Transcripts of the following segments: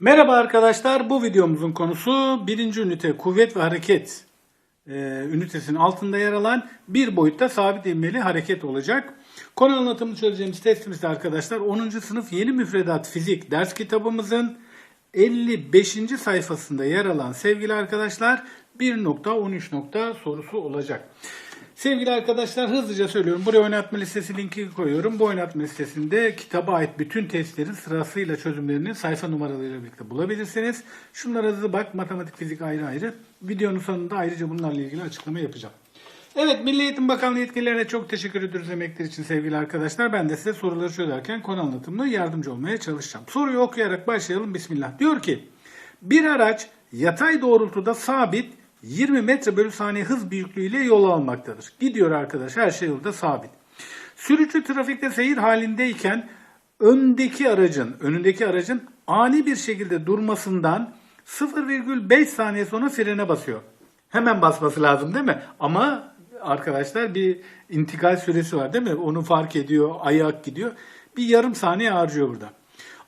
Merhaba arkadaşlar, bu videomuzun konusu birinci ünite kuvvet ve hareket e, ünitesinin altında yer alan bir boyutta sabit ivmeli hareket olacak. Konu anlatımını çözeceğimiz testimizde arkadaşlar 10. sınıf yeni müfredat fizik ders kitabımızın 55. sayfasında yer alan sevgili arkadaşlar 1.13 nokta sorusu olacak. Sevgili arkadaşlar hızlıca söylüyorum. Buraya oynatma listesi linki koyuyorum. Bu oynatma listesinde kitaba ait bütün testlerin sırasıyla çözümlerini sayfa numaralarıyla birlikte bulabilirsiniz. Şunlara hızlı bak. Matematik, fizik ayrı ayrı. Videonun sonunda ayrıca bunlarla ilgili açıklama yapacağım. Evet Milli Eğitim Bakanlığı yetkililerine çok teşekkür ediyoruz emekler için sevgili arkadaşlar. Ben de size soruları çözerken konu anlatımında yardımcı olmaya çalışacağım. Soruyu okuyarak başlayalım. Bismillah. Diyor ki bir araç yatay doğrultuda sabit 20 metre bölü saniye hız büyüklüğüyle yol almaktadır. Gidiyor arkadaş her şey yolda sabit. Sürücü trafikte seyir halindeyken öndeki aracın, önündeki aracın ani bir şekilde durmasından 0,5 saniye sonra frene basıyor. Hemen basması lazım değil mi? Ama arkadaşlar bir intikal süresi var değil mi? Onu fark ediyor, ayak gidiyor. Bir yarım saniye harcıyor burada.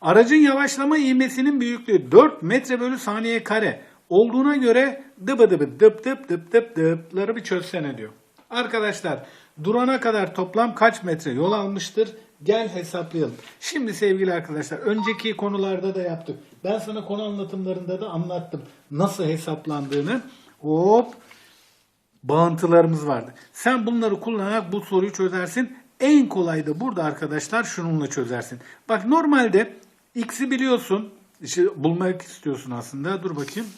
Aracın yavaşlama ivmesinin büyüklüğü 4 metre bölü saniye kare olduğuna göre dıbı dıbı dıp dıp dıp dıp dıpları bir çözsene diyor. Arkadaşlar durana kadar toplam kaç metre yol almıştır? Gel hesaplayalım. Şimdi sevgili arkadaşlar önceki konularda da yaptık. Ben sana konu anlatımlarında da anlattım. Nasıl hesaplandığını. Hop bağıntılarımız vardı. Sen bunları kullanarak bu soruyu çözersin. En kolay da burada arkadaşlar şununla çözersin. Bak normalde x'i biliyorsun. İşte bulmak istiyorsun aslında. Dur bakayım.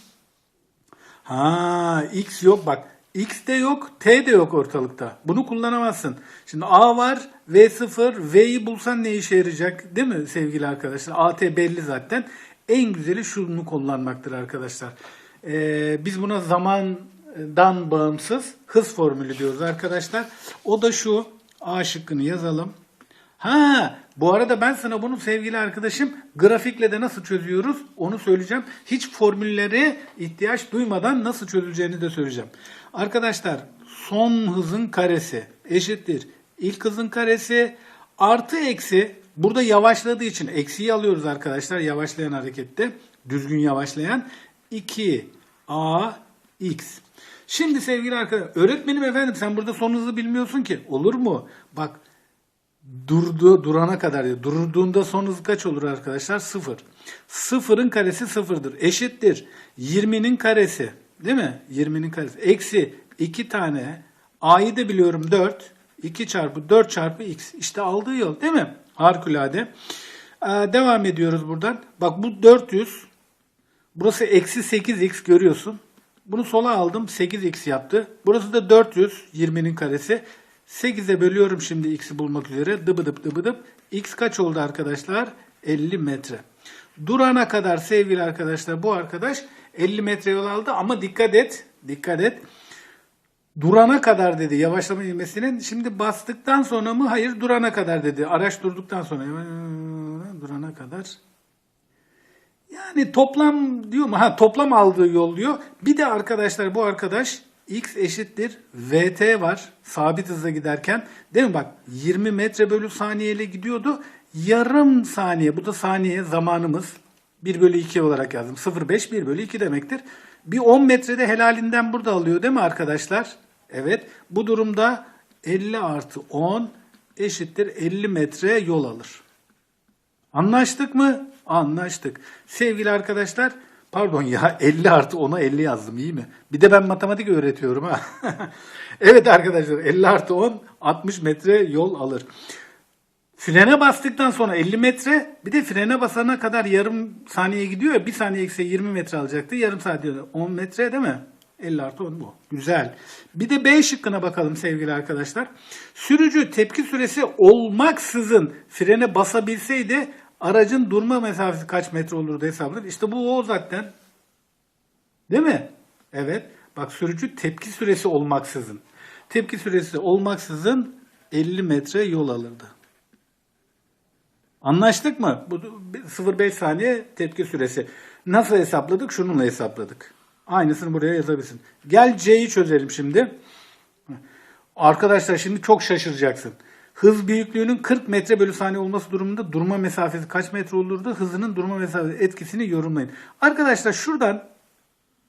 Ha x yok bak. X de yok, T de yok ortalıkta. Bunu kullanamazsın. Şimdi A var, V0, V'yi bulsan ne işe yarayacak değil mi sevgili arkadaşlar? AT belli zaten. En güzeli şunu kullanmaktır arkadaşlar. Ee, biz buna zamandan bağımsız hız formülü diyoruz arkadaşlar. O da şu. A şıkkını yazalım. Ha, bu arada ben sana bunu sevgili arkadaşım grafikle de nasıl çözüyoruz onu söyleyeceğim. Hiç formüllere ihtiyaç duymadan nasıl çözüleceğini de söyleyeceğim. Arkadaşlar son hızın karesi eşittir. İlk hızın karesi artı eksi burada yavaşladığı için eksiyi alıyoruz arkadaşlar yavaşlayan harekette. Düzgün yavaşlayan 2 a x. Şimdi sevgili arkadaşlar öğretmenim efendim sen burada son hızı bilmiyorsun ki. Olur mu? Bak durdu durana kadar diyor. Durduğunda son hız kaç olur arkadaşlar? Sıfır. Sıfırın karesi sıfırdır. Eşittir. 20'nin karesi. Değil mi? 20'nin karesi. Eksi 2 tane. A'yı da biliyorum 4. 2 çarpı 4 çarpı x. İşte aldığı yol değil mi? Harikulade. Ee, devam ediyoruz buradan. Bak bu 400. Burası eksi 8x görüyorsun. Bunu sola aldım 8x yaptı. Burası da 400 20'nin karesi. 8'e bölüyorum şimdi x'i bulmak üzere. Dıbı dıp dıbı dıp. x kaç oldu arkadaşlar? 50 metre. Durana kadar sevgili arkadaşlar bu arkadaş 50 metre yol aldı ama dikkat et. Dikkat et. Durana kadar dedi yavaşlama ilmesinin. Şimdi bastıktan sonra mı? Hayır durana kadar dedi. Araç durduktan sonra. Durana kadar. Yani toplam diyor mu? Ha toplam aldığı yol diyor. Bir de arkadaşlar bu arkadaş x eşittir vt var. Sabit hızla giderken. Değil mi bak 20 metre bölü saniyeyle gidiyordu. Yarım saniye bu da saniye zamanımız. 1 bölü 2 olarak yazdım. 0,5 1 bölü 2 demektir. Bir 10 metrede helalinden burada alıyor değil mi arkadaşlar? Evet. Bu durumda 50 artı 10 eşittir 50 metre yol alır. Anlaştık mı? Anlaştık. Sevgili arkadaşlar, pardon ya 50 artı 10'a 50 yazdım iyi mi? Bir de ben matematik öğretiyorum ha. evet arkadaşlar 50 artı 10 60 metre yol alır. Frene bastıktan sonra 50 metre bir de frene basana kadar yarım saniye gidiyor ya bir saniye ekse 20 metre alacaktı. Yarım diyor 10 metre değil mi? 50 artı 10 bu. Güzel. Bir de B şıkkına bakalım sevgili arkadaşlar. Sürücü tepki süresi olmaksızın frene basabilseydi aracın durma mesafesi kaç metre olurdu hesaplanır. İşte bu o zaten. Değil mi? Evet. Bak sürücü tepki süresi olmaksızın. Tepki süresi olmaksızın 50 metre yol alırdı. Anlaştık mı? Bu 0,5 saniye tepki süresi. Nasıl hesapladık? Şununla hesapladık. Aynısını buraya yazabilirsin. Gel C'yi çözelim şimdi. Arkadaşlar şimdi çok şaşıracaksın. Hız büyüklüğünün 40 metre bölü saniye olması durumunda durma mesafesi kaç metre olurdu? Hızının durma mesafesi etkisini yorumlayın. Arkadaşlar şuradan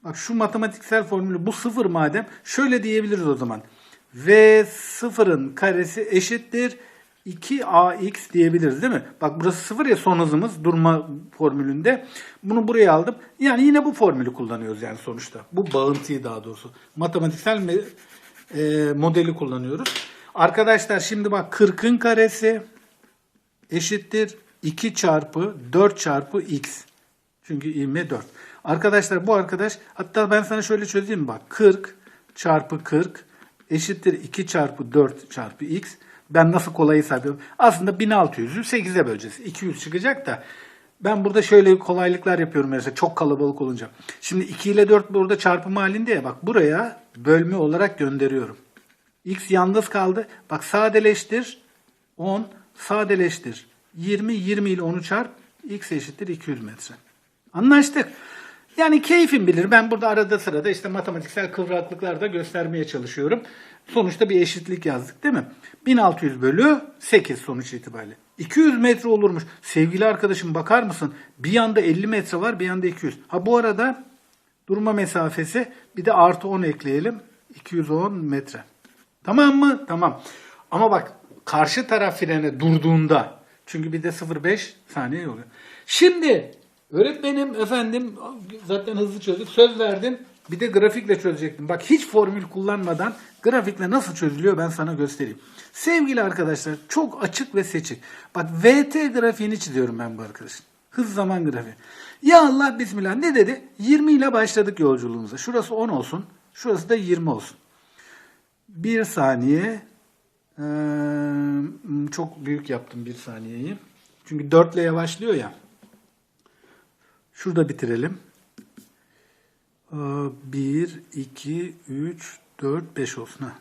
bak şu matematiksel formülü bu sıfır madem şöyle diyebiliriz o zaman. V sıfırın karesi eşittir 2ax diyebiliriz değil mi? Bak burası sıfır ya son hızımız durma formülünde. Bunu buraya aldım. Yani yine bu formülü kullanıyoruz yani sonuçta. Bu bağıntıyı daha doğrusu. Matematiksel e, modeli kullanıyoruz. Arkadaşlar şimdi bak 40'ın karesi eşittir 2 çarpı 4 çarpı x. Çünkü ivme 4. Arkadaşlar bu arkadaş hatta ben sana şöyle çözeyim bak. 40 çarpı 40 eşittir 2 çarpı 4 çarpı x. Ben nasıl kolay hesaplıyorum? Aslında 1600'ü 8'e böleceğiz. 200 çıkacak da ben burada şöyle kolaylıklar yapıyorum mesela çok kalabalık olunca. Şimdi 2 ile 4 burada çarpım halinde ya bak buraya bölme olarak gönderiyorum. X yalnız kaldı. Bak sadeleştir. 10 sadeleştir. 20 20 ile 10'u çarp. X eşittir 200 metre. Anlaştık. Yani keyfim bilir. Ben burada arada sırada işte matematiksel kıvraklıklar da göstermeye çalışıyorum. Sonuçta bir eşitlik yazdık değil mi? 1600 bölü 8 sonuç itibariyle. 200 metre olurmuş. Sevgili arkadaşım bakar mısın? Bir yanda 50 metre var bir yanda 200. Ha bu arada durma mesafesi bir de artı 10 ekleyelim. 210 metre. Tamam mı? Tamam. Ama bak karşı taraf frene durduğunda çünkü bir de 0.5 saniye oluyor. Şimdi öğretmenim efendim zaten hızlı çözdük söz verdin. Bir de grafikle çözecektim. Bak hiç formül kullanmadan grafikle nasıl çözülüyor ben sana göstereyim. Sevgili arkadaşlar çok açık ve seçik. Bak VT grafiğini çiziyorum ben bu arkadaşın. Hız zaman grafiği. Ya Allah bismillah ne dedi? 20 ile başladık yolculuğumuza. Şurası 10 olsun. Şurası da 20 olsun. Bir saniye. Ee, çok büyük yaptım bir saniyeyi. Çünkü 4 ile yavaşlıyor ya. Şurada bitirelim. 1, 2, 3, 4, 5 olsun. Ha.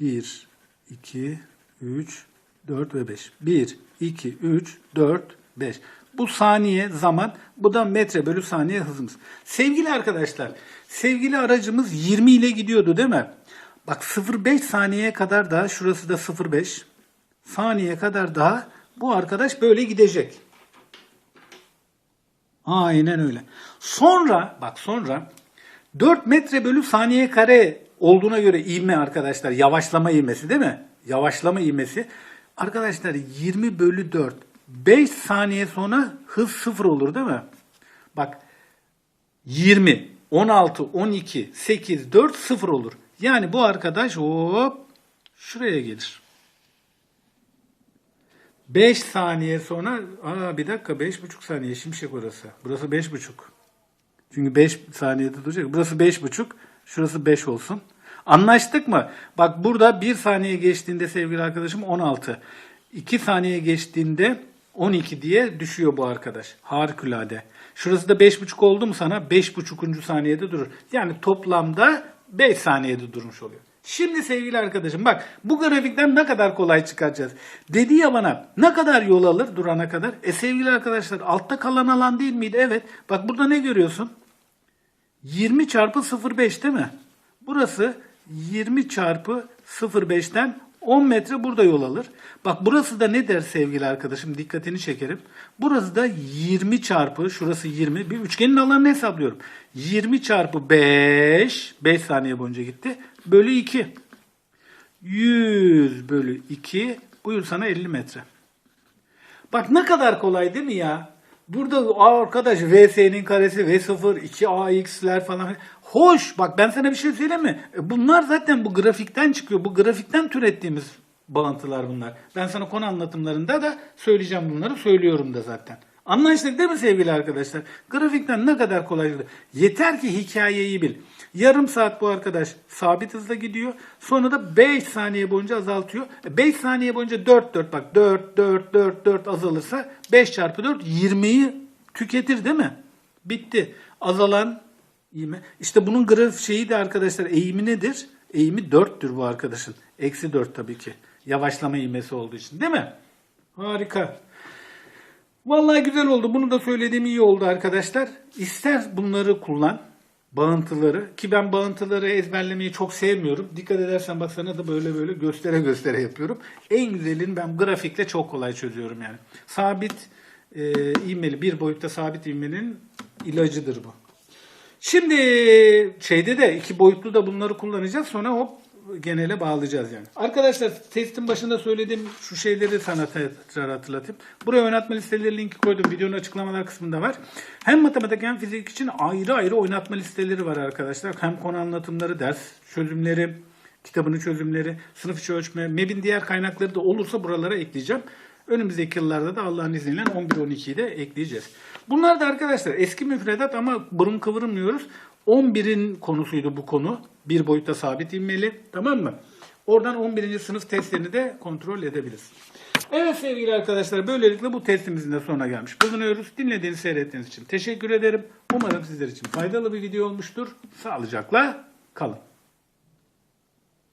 1, 2, 3, 4 ve 5. 1, 2, 3, 4, 5. Bu saniye zaman, bu da metre bölü saniye hızımız. Sevgili arkadaşlar, sevgili aracımız 20 ile gidiyordu değil mi? Bak 0,5 saniyeye kadar daha, şurası da 0,5 saniye kadar daha bu arkadaş böyle gidecek. Aynen öyle. Sonra bak sonra 4 metre bölü saniye kare olduğuna göre ivme arkadaşlar yavaşlama ivmesi değil mi? Yavaşlama ivmesi. Arkadaşlar 20 bölü 4 5 saniye sonra hız 0 olur değil mi? Bak 20, 16, 12, 8, 4, 0 olur. Yani bu arkadaş hop şuraya gelir. 5 saniye sonra aa bir dakika 5,5 saniye şimşek orası. Burası 5,5. Çünkü 5 saniyede duracak. Burası 5,5. Şurası 5 olsun. Anlaştık mı? Bak burada 1 saniye geçtiğinde sevgili arkadaşım 16. 2 saniye geçtiğinde 12 diye düşüyor bu arkadaş. Harikulade. Şurası da 5,5 oldu mu sana? 5,5. saniyede durur. Yani toplamda 5 saniyede durmuş oluyor. Şimdi sevgili arkadaşım bak bu grafikten ne kadar kolay çıkaracağız. Dedi ya bana ne kadar yol alır durana kadar? E sevgili arkadaşlar altta kalan alan değil miydi? Evet. Bak burada ne görüyorsun? 20 çarpı 0,5 değil mi? Burası 20 çarpı 0,5'ten 10 metre burada yol alır. Bak burası da ne der sevgili arkadaşım dikkatini çekerim. Burası da 20 çarpı şurası 20 bir üçgenin alanını hesaplıyorum. 20 çarpı 5 5 saniye boyunca gitti. Bölü 2. 100 bölü 2 buyur sana 50 metre. Bak ne kadar kolay değil mi ya? Burada arkadaş VS'nin karesi V0, 2AX'ler falan. Hoş bak ben sana bir şey söyleyeyim mi? E, Bunlar zaten bu grafikten çıkıyor. Bu grafikten türettiğimiz bağıntılar bunlar. Ben sana konu anlatımlarında da söyleyeceğim bunları. Söylüyorum da zaten. Anlaştık değil mi sevgili arkadaşlar? Grafikten ne kadar kolay. Yeter ki hikayeyi bil. Yarım saat bu arkadaş sabit hızla gidiyor. Sonra da 5 saniye boyunca azaltıyor. 5 saniye boyunca 4 4 bak 4 4 4 4 azalırsa 5 çarpı 4 20'yi tüketir değil mi? Bitti. Azalan ivme. İşte bunun graf şeyi de arkadaşlar eğimi nedir? Eğimi 4'tür bu arkadaşın. Eksi 4 tabii ki. Yavaşlama ivmesi olduğu için değil mi? Harika. Vallahi güzel oldu. Bunu da söylediğim iyi oldu arkadaşlar. İster bunları kullan. Bağıntıları ki ben bağıntıları ezberlemeyi çok sevmiyorum. Dikkat edersen bak sana da böyle böyle göstere göstere yapıyorum. En güzelini ben grafikle çok kolay çözüyorum yani. Sabit e, ivmeli bir boyutta sabit ivmenin ilacıdır bu. Şimdi şeyde de iki boyutlu da bunları kullanacağız. Sonra hop genele bağlayacağız yani. Arkadaşlar testin başında söylediğim şu şeyleri sana tekrar hatırlatayım. Buraya oynatma listeleri linki koydum. Videonun açıklamalar kısmında var. Hem matematik hem fizik için ayrı ayrı oynatma listeleri var arkadaşlar. Hem konu anlatımları, ders çözümleri, kitabının çözümleri, sınıf içi ölçme, MEB'in diğer kaynakları da olursa buralara ekleyeceğim. Önümüzdeki yıllarda da Allah'ın izniyle 11-12'yi de ekleyeceğiz. Bunlar da arkadaşlar eski müfredat ama burun kıvırmıyoruz. 11'in konusuydu bu konu. Bir boyutta sabit inmeli. Tamam mı? Oradan 11. sınıf testlerini de kontrol edebiliriz. Evet sevgili arkadaşlar böylelikle bu testimizin de sonuna gelmiş bulunuyoruz. Dinlediğiniz, seyrettiğiniz için teşekkür ederim. Umarım sizler için faydalı bir video olmuştur. Sağlıcakla kalın.